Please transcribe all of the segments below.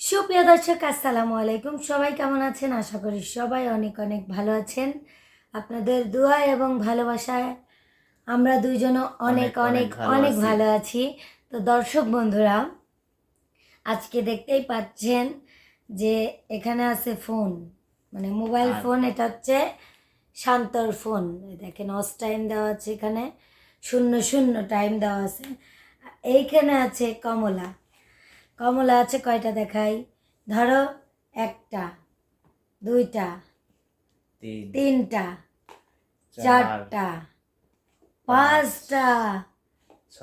সুপ্রিয় দর্শক আসসালামু আলাইকুম। সবাই কেমন আছেন? আশা করি সবাই অনেক অনেক ভালো আছেন। আপনাদের দোয়া এবং ভালোবাসায় আমরা দুইজনও অনেক অনেক, অনেক ভালো আছি। তো দর্শক বন্ধুরা আজকে দেখতেই পাচ্ছেন যে এখানে আছে ফোন। মানে মোবাইল ফোন এটা হচ্ছে শান্তর ফোন। দেখেন অস টাইম দেওয়া আছে এখানে শূন্য শূন্য টাইম দেওয়া আছে। এইখানে আছে কমলা। কমলা আছে কয়টা দেখাই? ধরো একটা দুইটা তিনটা চারটা পাঁচটা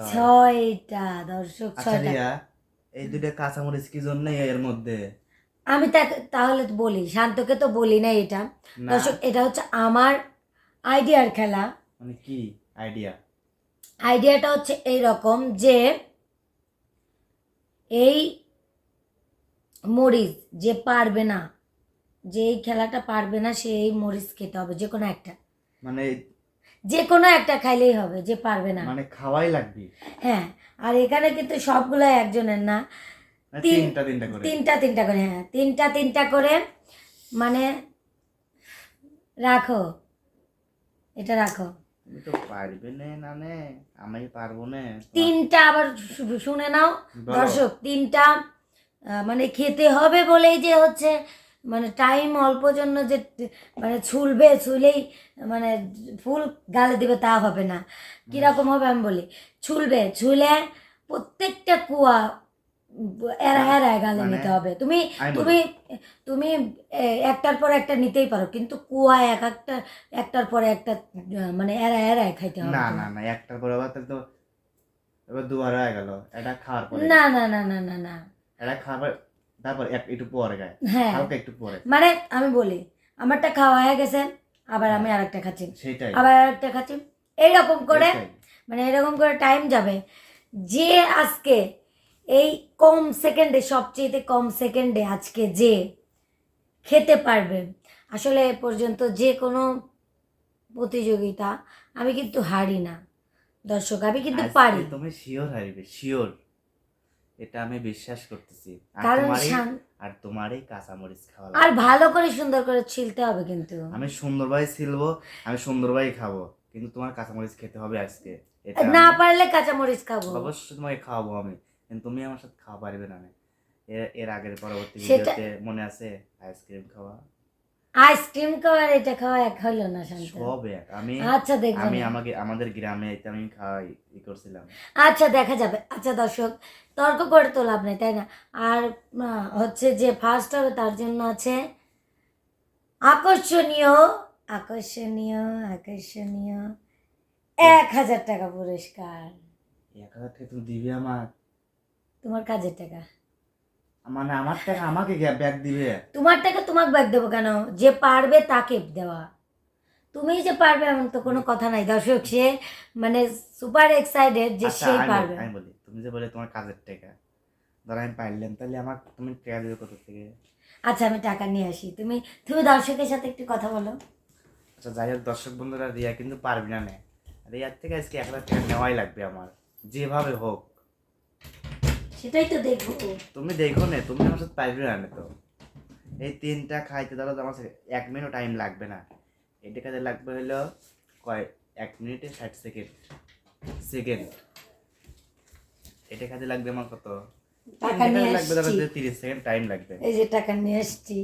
ছয়টা দর্শক আচ্ছা ছয়টা। এই দুইটা কাঁচামরিচ কি জন্য এর মধ্যে? আমি তা- তাহলে তো বলি শান্তকে তো বলি না এটা। দর্শক এটা হচ্ছে আমার আইডিয়ার খেলা। মানে কি আইডিয়া? আইডিয়াটা হচ্ছে এই রকম যে এই মরিচ যে পারবে না যে এই খেলাটা পারবে না সে এই মরিচ খেতে হবে যে কোনো একটা। মানে যে কোনো একটা খাইলেই হবে যে পারবে না। মানে খাওয়াই লাগবে। হ্যাঁ আর এখানে কিন্তু সবগুলো একজনের না। মানে তিনটা তিনটা করে। তিনটা তিনটা করে হ্যাঁ তিনটা তিনটা করে মানে রাখো এটা রাখো। তুমি তো পারবে না না নে আমি পারব না। তিনটা আবার শুনে নাও। দর্শক তিনটা মানে খেতে হবে বলেই যে হচ্ছে মানে টাইম অল্প জন্য যে মানে ছুলবে ছুলেই মানে ফুল গালে দিবে তা হবে না। কীরকম হবে আমি বলি। ছুলবে ছুলে প্রত্যেকটা কুয়া উম, এরা গালে মানে নিতে হবে। তুমি। তুমি তুমি একটার পর একটা নিতেই পারো কিন্তু কুয়া এক একটা একটার পর একটা মানে এরা এরায় খাইতে হবে না না না একটার পর আবার তো এবার দুবার হয়ে গেল। এটা খাওয়ার পরে। না না না না না না। এটা খাবার তারপর এক একটু পরে গায়ে হ্যাঁ। হালকা একটু পরে। মানে আমি বলি আমারটা খাওয়া হয়ে গেছে আবার আমি আরেকটা খাচ্ছি। সেটাই। আবার আরেকটা খাচ্ছি। এইরকম করে মানে এরকম করে টাইম যাবে। যে আজকে এই কম সেকেন্ডে সবচেয়ে কম সেকেন্ডে আজকে যে খেতে পারবে আসলে এ পর্যন্ত যে কোনো প্রতিযোগিতা আমি কিন্তু হারি না। দর্শক আমি কিন্তু পারি। তুমি শিওর হারিবে শিওর এটা আমি বিশ্বাস করতেছি। আর কারণ আর তোমারই কাঁচামরিচ খাওয়া আর ভালো করে সুন্দর করে ছিলতে হবে কিন্তু। আমি সুন্দরভাবে ছিলবো আমি সুন্দরভাবে খাব কিন্তু তোমার কাঁচামরিচ খেতে হবে আজকে। না পারলে কাঁচামরিচ খাব। অবশ্যই তোমাকে খাওয়াবো আমি। কিন্তু তুমি আমার সাথে খাওয়া পারবে না। এর আগের পরবর্তী ভিডিওতে মনে আছে আইসক্রিম খাওয়া? আইসক্রিম খাওয়া এটা খাওয়া এক হলো না শান্ত। সব এক। আমি আচ্ছা দেখব আমি আমাকে আমাদের গ্রামে এটা আমি খাওয়াই ই করছিলাম। আচ্ছা দেখা যাবে। আচ্ছা দর্শক তর্ক করে তো লাভ নেই তাই না? আর হচ্ছে যে ফার্স্ট হবে তার জন্য আছে আকর্ষণীয় আকর্ষণীয় আকর্ষণীয় এক হাজার টাকা পুরস্কার। এক হাজার টাকা তুমি দিবে আমার তোমার কাজের টাকা? মানে আমার টাকা আমাকে ব্যাগ দিবে? তোমার টাকা তোমাকে ব্যাগ দেবো কেন? যে পারবে তাকে দেওয়া। তুমি যে পারবে এমন তো কোনো কথা নাই। দর্শক সে মানে সুপার এক্সাইটেড যে আচ্ছা, বলি- পারবে। আমি বলি তুমি যে বলে তোমার কাজের টাকা ধর আমি পাইলাম তাহলে আমার তুমি টাকা দেবে কত থেকে? আচ্ছা আমি টাকা নিয়ে আসি। তুমি তুমি দর্শকের সাথে একটু কথা বলো। আচ্ছা যাই হোক দর্শক বন্ধুরা রিয়া কিন্তু পারবি না নে। রিয়ার থেকে আজকে এক লাখ টাকা নেওয়াই লাগবে আমার। যেভাবে হোক। সেটাই তো দেখব। তুমি দেখো না তুমি আমার সাথে পারবি না তো এই তিনটা খাইতে তো আমার এক মিনিট টাইম লাগবে না। এটা কাজে লাগবে হলো কয় এক মিনিটে ষাট সেকেন্ড সেকেন্ড এটা কাজে লাগবে আমার কত? টাকা নিয়ে লাগবে ধরো যে তিরিশ সেকেন্ড টাইম লাগবে। এই যে টাকা নিয়ে আসছি।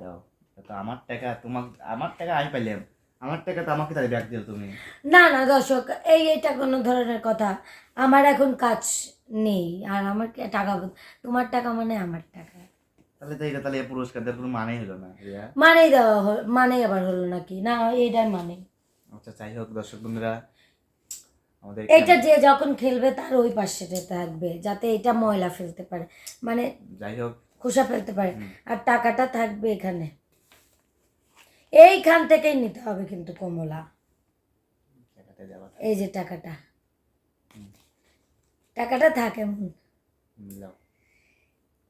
দাও তো আমার টাকা তোমার আমার টাকা আমি পাইলাম। আমার টাকা তো আমাকে তাহলে ব্যাগ দিও তুমি। না না দর্শক এই এটা কোনো ধরনের কথা। আমার এখন কাজ নেই আর আমার টাকা তোমার টাকা মানে আমার টাকা। তাহলে তো এটা তাহলে পুরস্কার দেওয়ার কোনো মানেই হলো না মানেই দেওয়া মানেই আবার হলো নাকি? না মানে। আচ্ছা যাই হোক দর্শক বন্ধুরা আমাদের এটা যে যখন খেলবে তার ওই পাশে থাকবে যাতে এটা ময়লা ফেলতে পারে। মানে যাই হোক। খোসা ফেলতে পারে। আর টাকাটা থাকবে এখানে। এইখান থেকেই নিতে হবে কিন্তু কমলা। এই যে টাকাটা। টাকাটা থাকে।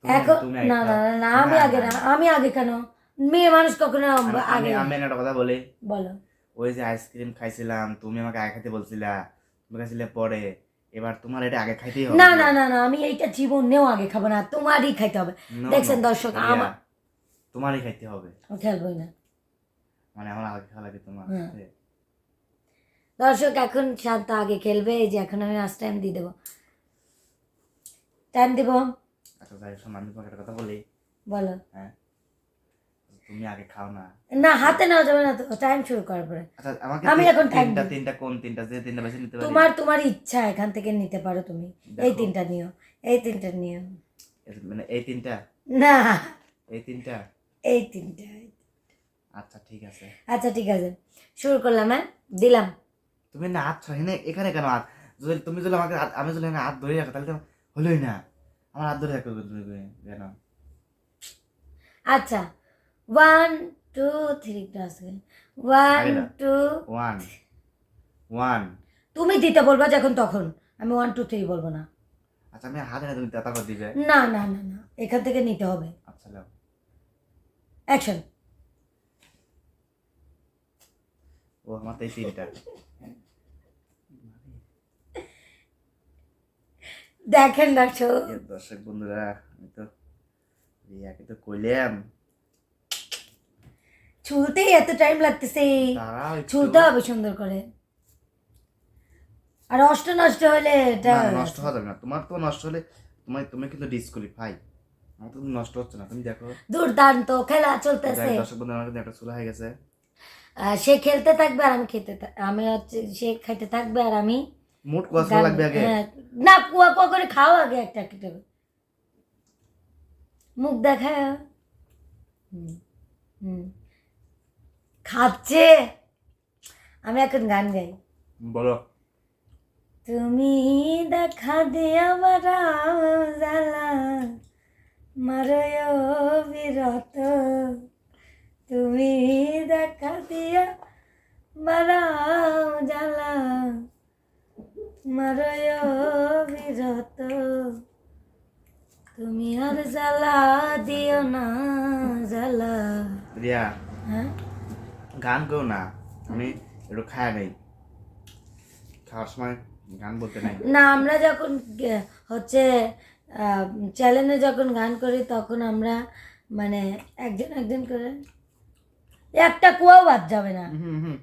এখন না না না আমি আগে না আমি আগে কেন? মেয়ে মানুষ কখনো আগে আমি একটা কথা বলি। বলো। ওই যে আইসক্রিম খাইছিলাম তুমি আমাকে আগে খেতে বলছিলা। তুমি খাইছিলে পরে। এবার তোমার এটা আগে খাইতেই হবে। না না না না আমি এইটা জীবনেও আগে খাব না। তোমারই খাইতে হবে। দেখছেন দর্শক, আমার- তোমারই খাইতে হবে। খেলবোই না। মানে আমার আগে খাওয়া লাগে তোমার হ্যাঁ। দর্শক এখন শান্ত আগে খেলবে এই যে এখন আমি আজ টাইম দিয়ে দেবো। টাইম দিব? আচ্ছা যাই হোক, শোনো, আমি তোমাকে একটা কথা বলি। বলো। হ্যাঁ? তুমি আগে খাও না। না হাতে নেওয়া যাবে না তো টাইম শুরু করার পরে। আচ্ছা আমাকে আমি এখন তিনটা তিনটা কোন তিনটা যে তিনটা বেছে নিতে পারি? তোমার তোমার ইচ্ছা এখান থেকে নিতে পারো তুমি। এই তিনটা নিও এই তিনটা নিও। মানে এই তিনটা? না। এই তিনটা? এই তিনটা আচ্ছা ঠিক আছে। আচ্ছা ঠিক আছে। শুরু করলাম হ্যাঁ? দিলাম। তুমি না হাত ছড়াই না এখানে কেন হাত যদি তুমি যদি আমাকে হাত- আমি যদি হাত ধরে রাখো তাহলে তো হলোই না। আমার হাত ধরে রাখো তুমি কেন? আচ্ছা one two three class one আগে না। টু ওয়ান ওয়ান তুমি দিতে বলবা যখন তখন। আমি ওয়ান টু থ্রি বলব না। আচ্ছা আমি হাতে না তুমি তারপর দিবে। না না না না এখান থেকে নিতে হবে। আচ্ছা অ্যাকশন ও আমার তো এই তিনটা দেখেন দর্শক দর্শক বন্ধুরা আমি তো রিয়াকে তো কইলাম। ছুলতেই এত টাইম লাগতেছে। ছুলতে হবে সুন্দর করে। আর অষ্ট নষ্ট হলে এটা না, নষ্ট হওয়া যাবে না। তোমার তো নষ্ট হলে তোমার তুমি কিন্তু ডিসকোয়ালিফাই আমার তো নষ্ট হচ্ছে না তুমি দেখো। দুর্দান্ত খেলা চলতেছে। দর্শক বন্ধু আমার কিন্তু একটা চুলা হয়ে গেছে। সে খেলতে থাকবে আর আমি খেতে আমি হচ্ছে সে খাইতে থাকবে আর আমি মোট কুয়াশা গান- লাগবে আগে? হ্যাঁ, না কুয়া কুয়া করে খাও আগে একটা একটা। মুখ দেখায় হুম, হুম। খাচ্ছে। আমি এখন গান গাই। বলো। তুমি দেখা দে আমার জ্বালা মারয় বিরত। তুমি দেখা দিয়া মারাও জ্বালা মারয় বিরত। তুমি আর জ্বালা দিও না জ্বালা। রিয়া হ্যাঁ? গান কেউ না আমি একটু খায় নাই। খাওয়ার সময় গান বলতে নাই। না আমরা যখন হচ্ছে চ্যানেলে যখন গান করি তখন আমরা মানে একজন একজন করে একটা কুয়াও বাদ যাবে না। হুম হুম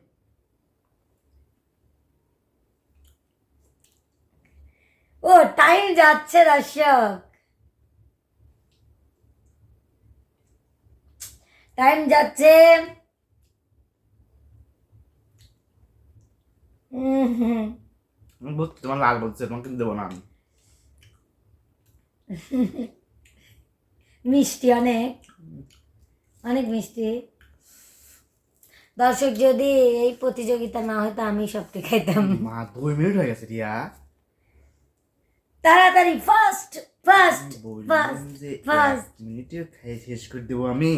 ও টাইম যাচ্ছে দর্শক। টাইম যাচ্ছে। আমি তোমার লাল বলছে তোমাকে দেবো না আমি। মিষ্টি অনেক। অনেক মিষ্টি। দর্শক যদি এই প্রতিযোগিতা না হতো আমি সবকে খাইতাম। মা দুই মিনিট হয়ে গেছে রিয়া। তাড়াতাড়ি ফার্স্ট ফার্স্ট ফার্স্ট মিনিটে খেয়ে শেষ করে দেবো আমি।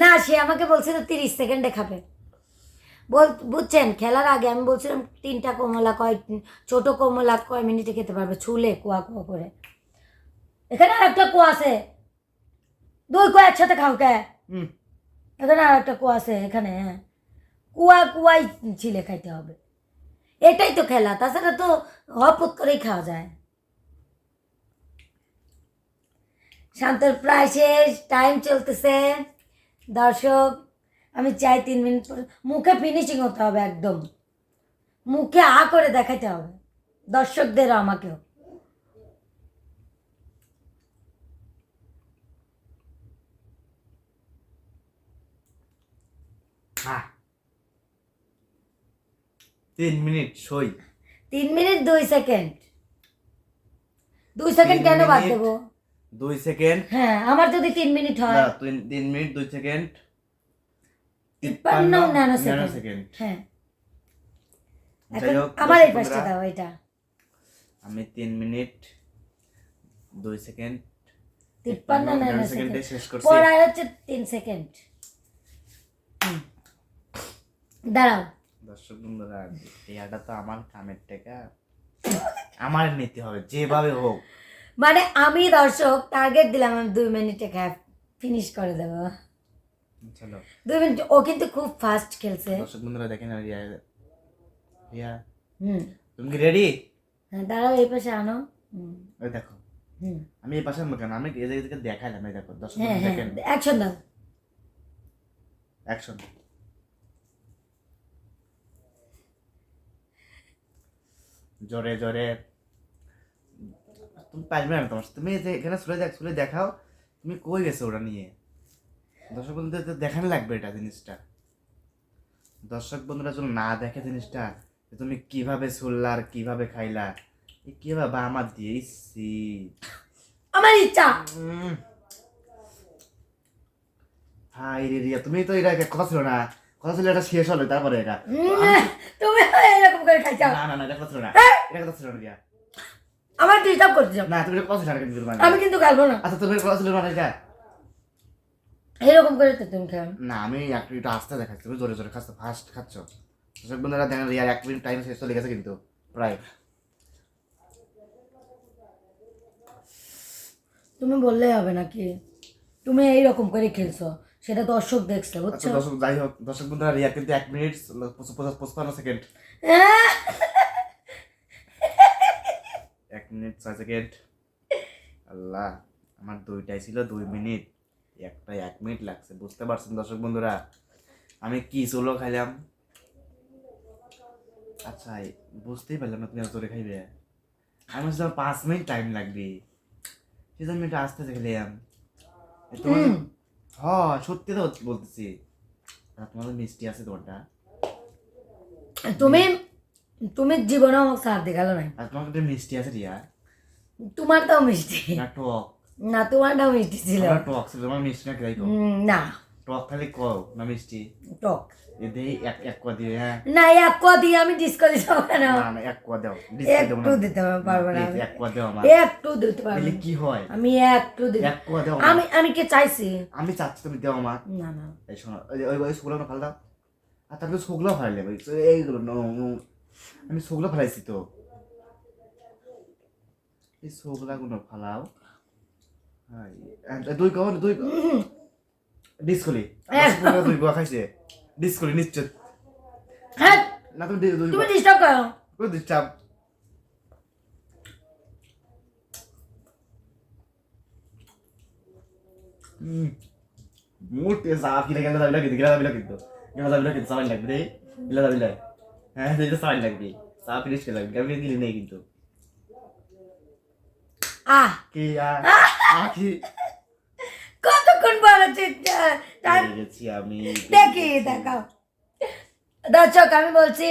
না সে আমাকে বলছিল তিরিশ সেকেন্ডে খাবে। বল বুঝছেন খেলার আগে আমি বলছিলাম তিনটা কমলা কয় ছোট কমলা কয় মিনিটে খেতে পারবে? ছুলে কুয়া কুয়া করে। এখানে আর একটা কুয়া আছে। দুই কুয়া একসাথে খাও কে? এখানে আর একটা কুয়া আছে এখানে হ্যাঁ। কুয়া কুয়াই ছিলে খাইতে হবে। এটাই তো খেলা, তাছাড়া তো হপত করেই খাওয়া যায়। শান্তর প্রায় শেষ টাইম চলতেছে। দর্শক, আমি চাই তিন মিনিট পরে মুখে ফিনিশিং হতে হবে একদম। মুখে আ করে দেখাতে হবে। দর্শকদেরও আমাকেও। হ্যাঁ। তিন মিনিট সই। তিন মিনিট দুই সেকেন্ড। দুই সেকেন্ড কেন বাদ দেবো? দুই সেকেন্ড। হ্যাঁ আমার যদি তিন মিনিট হয়। না তিন মিনিট দুই সেকেন্ড। তিপ্পান্ন ন্যানো সেকেন্ড হ্যাঁ। আমার এই পাশটা দাও এটা। আমি তিন মিনিট দুই সেকেন্ড তিপ্পান্ন ন্যানো সেকেন্ডে শেষ করছি। পড়ায় হচ্ছে তিন সেকেন্ড। দাঁড়াও। দর্শক বন্ধুরা আটা তো আমার কামের টাকা। আমার নিতে হবে যেভাবে হোক। মানে আমি দর্শক টার্গেট দিলাম আমি দুই মিনিটে খায় ফিনিশ করে দেবো। চলো। দুই মিনিট ও কিন্তু খুব ফাস্ট খেলছে। দর্শক বন্ধুরা দেখেন রিয়া রিয়া হুম। তুমি কি রেডি হ্যাঁ দাঁড়াও এই পাশে আনো। ওই দেখো। আমি এই পাশে কেন আমি এই জায়গা থেকে দেখাইলাম এই দেখো দর্শক হ্যাঁ হ্যাঁ দেখেন। অ্যাকশন দাও। অ্যাকশন জোরে জোরে। তুমি পারবে না তোমার তুমি যে এখানে চলে দেখ চলে দেখাও তুমি কই গেছো ওটা নিয়ে? দর্শক বন্ধুদের তো দেখানো লাগবে এটা জিনিসটা। দর্শক বন্ধুরা যেন না দেখে জিনিসটা যে তুমি কীভাবে শুনলা আর কীভাবে খাইলা। কীভাবে আমার দিয়ে ইসি। আমার ইচ্ছা। হাই রে রিয়া তুমি তো এটা কথা ছিল না। কথা ছিল এটা শেষ হলো তারপরে এটা তুমি এরকম করে খাইছো। না না না এটা কথা না। এটা কথা না রিয়া আমার ডিস্টার্ব করছ। না তুমি কথা না কিন্তু আমি কিন্তু খাব না। আচ্ছা তুমি কথা ছিল না এটা এরকম করে তো তুমি খাও। না আমি একটু একটু আস্তে দেখাচ্ছি। তুমি জোরে জোরে খাচ্ছ ফাস্ট খাচ্ছ। দর্শক বন্ধুরা দেখেন রিয়ার এক মিনিট টাইম শেষ চলে গেছে কিন্তু প্রায়। তুমি বললে হবে নাকি? তুমি এইরকম করে খেলছো। সেটা দর্শক দেখছে আচ্ছা বুঝছ? দর্শক যাই হোক দর্শক বন্ধুরা রিয়া কিন্তু এক মিনিট পঁচপান্ন সেকেন্ড! এক মিনিট ছয় সেকেন্ড। আল্লাহ আমার দুইটাই ছিল দুই মিনিট। একটা এক মিনিট লাগছে বুঝতে পারছেন দর্শক বন্ধুরা? আমি কি চলো খাইলাম? আচ্ছা বুঝতেই পারলাম না তুমি জোরে খাইবে। আমি ভাবছিলাম পাঁচ মিনিট টাইম লাগবে। সেজন্য একটু আস্তে আস্তে খেলাম তোমার। হ সত্যি তো বলতেছি। তোমাদের মিষ্টি আছে তোমারটা। তুমি তুমি জীবনে আমাকে সাথ দেখাল না আর তোমার একটা মিষ্টি আছে রিয়া। তোমারটাও মিষ্টি। না টক। না তোমারটাও মিষ্টি ছিল। টক ছিল তোমার মিষ্টি না খেলাই তো না। টক খালি কও না মিষ্টি? টক। এতে এক এক কোয়া দিবে হ্যাঁ? না এক কোয়া দিয়ে আমি যাব কেন না। না এক কোয়া দাও একটু দিতে পারব না এক কোয়া দাও আমার। একটু দিতে পারব তাহলে কি হয়? আমি একটু দিতে এক কোয়া দাও আমি আমি কি চাইছি? আমি চাচ্ছি তুমি দাও আমার। না না। এই শোনো ওই ওই ওই শুকলো ফাল আর তারপরে শুকলো ফালাইলে ওই এইগুলো নো, নো। আমি শুকলো ফালাইছি তো। এই শুকলাগুলো ফালাও। দুই কো দুই ডিসকলি। দুই কোয়া খাইছে ডিসকলি নিশ্চিত। হ্যাঁ। না তুমি তুমি ডিস্টার্ব করো। Good job. মোটে সাফ কিনে গেলে না কিন্তু গেলে না কিন্তু। গেলে না কিন্তু সবাই লাগবে রে। গেলে না হ্যাঁ দেখলে সবাই লাগবে। সাফ ফিনিশ করে লাগবে। আমি দিলি নেই কিন্তু? আহ। কি আ আ কি কতক্ষণ আমি দেখি দেখাও। দর্শক আমি বলছি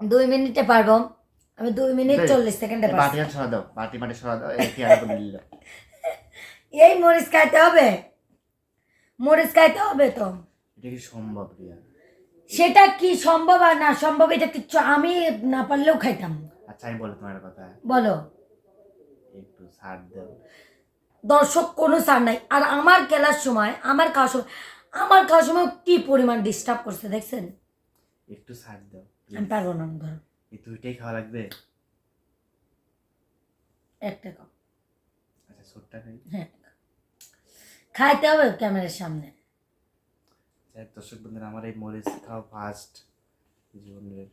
দুই মিনিটে পারব। আমি দুই মিনিট এই, চল্লিশ সেকেন্ডে বাটি সরা দাও বাটি মাটি সরা দাও এই মরিচ খাইতে হবে? মরিচ খাইতে হবে তো? এটা কি সম্ভব রিয়া? সেটা কি সম্ভব আর না সম্ভব এটা কিচ্ছু আমি না পারলেও খাইতাম। আচ্ছা আমি বলি তোমার কথা। বলো। একটু ছাড় দাও। দর্শক কোনো সার নাই। আর আমার খেলার সময় আমার খাওয়ার সময় আমার খাওয়ার সময় কি পরিমাণ ডিস্টার্ব করছে দেখছেন? একটু সার দাও আমি পারব না ধরো। এই দুইটাই খাওয়া লাগবে? একটা খাও আচ্ছা ছোট্টা খাই হ্যাঁ খাইতে হবে ক্যামেরার সামনে। যাই দর্শক বন্ধুরা আমার এই মরিচ খাওয়া ফার্স্ট জীবনের।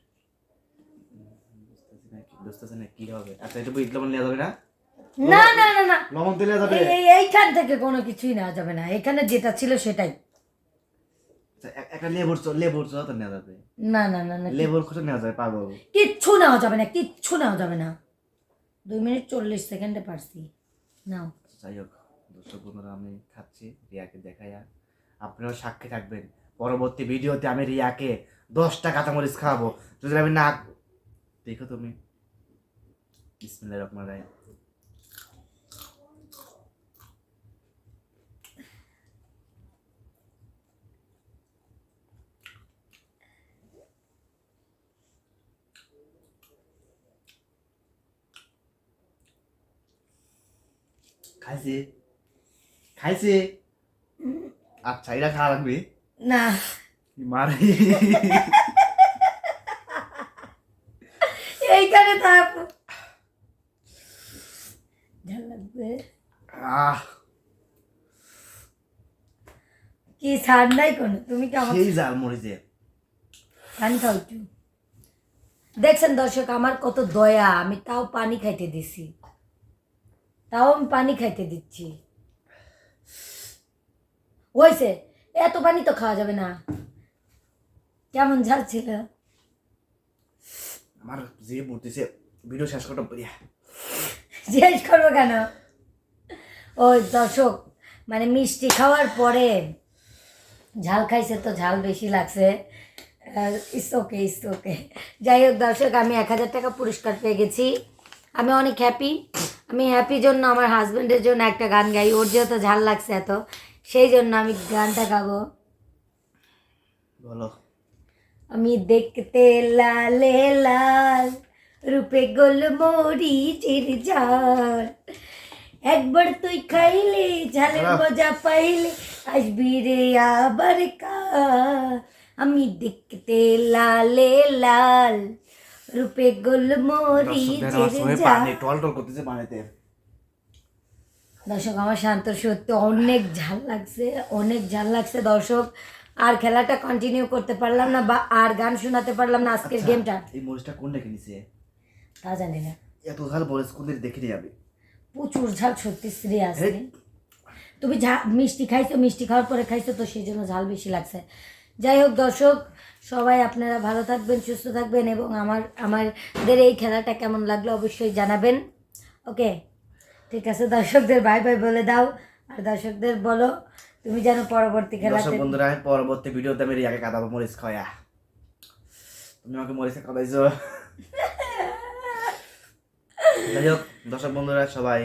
বুঝতেছি না কি- হবে? আচ্ছা এটা বুঝ লবণ নেওয়া যাবে না? না না না না। লবণ দিলে যাবে। এই- এই- এইখান থেকে কোনো কিছুই নেওয়া যাবে না। এখানে যেটা ছিল সেটাই। আচ্ছা, এক- একটা লেবুর চো লেবুর চো নেওয়া যাবে। না না না না লেবুর খোঁজা নেওয়া যাবে পাবো কিচ্ছু নেওয়া যাবে না কিচ্ছু নেওয়া যাবে না। দুই মিনিট চল্লিশ সেকেন্ডে পারছি। নাও। আচ্ছা, যাই হোক দর্শক বন্ধুরা আমি খাচ্ছি রিয়াকে দেখাইয়া আপনারাও সাক্ষী থাকবেন। পরবর্তী ভিডিওতে আমি রিয়াকে দশটা কাঁচামরিচ খাওয়াবো। যদি আমি না দেখো তুমি। বিসমিল্লাহির রহমানির রহিম। খাইছি। খাইছি। আচ্ছা এটা খাওয়া লাগবে। না। মারে এইখানে থাক। ঝাল লাগবে। আহ। কি ছাড় নাই কোনো? তুমি কি সেই জাল মরিচে। পানি খাও একটু। দেখছেন দর্শক আমার কত দয়া আমি তাও পানি খাইতে দিছি। তাও আমি পানি খাইতে দিচ্ছি। হয়েছে এত পানি তো খাওয়া যাবে না। কেমন ঝাল ছিল? আমার যে মূর্তিছে ভিডিও শেষ করতে পারি জিজ্ঞেস করব কেন? ওই দর্শক মানে মিষ্টি খাওয়ার পরে ঝাল খাইছে তো ঝাল বেশি লাগছে। ইস ওকে ইস ওকে যাই হোক দর্শক আমি এক হাজার টাকা পুরস্কার পেয়ে গেছি। আমি অনেক হ্যাপি আমি হ্যাপি জন্য আমার হাজব্যান্ডের জন্য একটা গান গাই ওর যেহেতু ঝাল লাগছে এত সেই জন্য আমি গানটা গাবো। বলো। আমি দেখতে লালে লাল রূপে গোল মরিচের ঝাল। একবার তুই খাইলে ঝালের মজা পাইলে আসবি রে আবার কা আমি দেখতে লালে লাল রূপে গোল ঝাল টল টল করতেছে পানিতে দর্শক আমার শান্ত সত্যি অনেক ঝাল লাগছে অনেক ঝাল লাগছে। দর্শক আর খেলাটা কন্টিনিউ করতে পারলাম না বা আর গান শোনাতে পারলাম না আজকের আচ্ছা, গেমটা এই মরিচটা কোন রেখে নিছে? তা জানি না। এত ঝাল মরিচ কোন দেখে নিয়ে যাবে। প্রচুর ঝাল সত্যি সিরিয়াস হেই। তুমি ঝা মিষ্টি খাইছো মিষ্টি খাওয়ার পরে খাইছো তো সেই জন্য ঝাল বেশি লাগছে। যাই হোক, দর্শক, সবাই আপনারা ভালো থাকবেন, সুস্থ থাকবেন এবং আমার, আমাদের এই খেলাটা কেমন লাগল অবশ্যই জানাবেন। ওকে ঠিক আছে, দর্শকদের বাই বাই বলে দাও। আর দর্শকদের বলো, তুমি যেন পরবর্তী খেলাতে বন্ধুরা পরবর্তী ভিডিওতে আমি রিয়াকে কাঁদাবো মরিচ খাওয়া। তুমি আমাকে মরিচে কাঁদাইছো যাই হোক, দর্শক বন্ধুরা, সবাই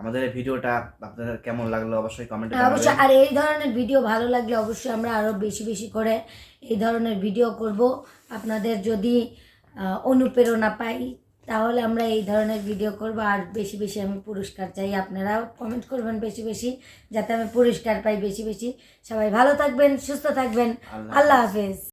আমাদের এই ভিডিওটা আপনাদের কেমন লাগল? অবশ্যই কমেন্টে হ্যাঁ, অবশ্যই। আর এই ধরনের ভিডিও ভালো লাগলে অবশ্যই আমরা আরও বেশি বেশি করে এই ধরনের ভিডিও করব। আপনাদের যদি অনুপ্রেরণা পাই তাহলে আমরা এই ধরনের ভিডিও করব। আর বেশি বেশি আমি পুরস্কার চাই। আপনারাও কমেন্ট করবেন বেশি বেশি যাতে আমি পুরস্কার পাই বেশি বেশি। সবাই ভালো থাকবেন সুস্থ থাকবেন। আল্লাহ হাফেজ।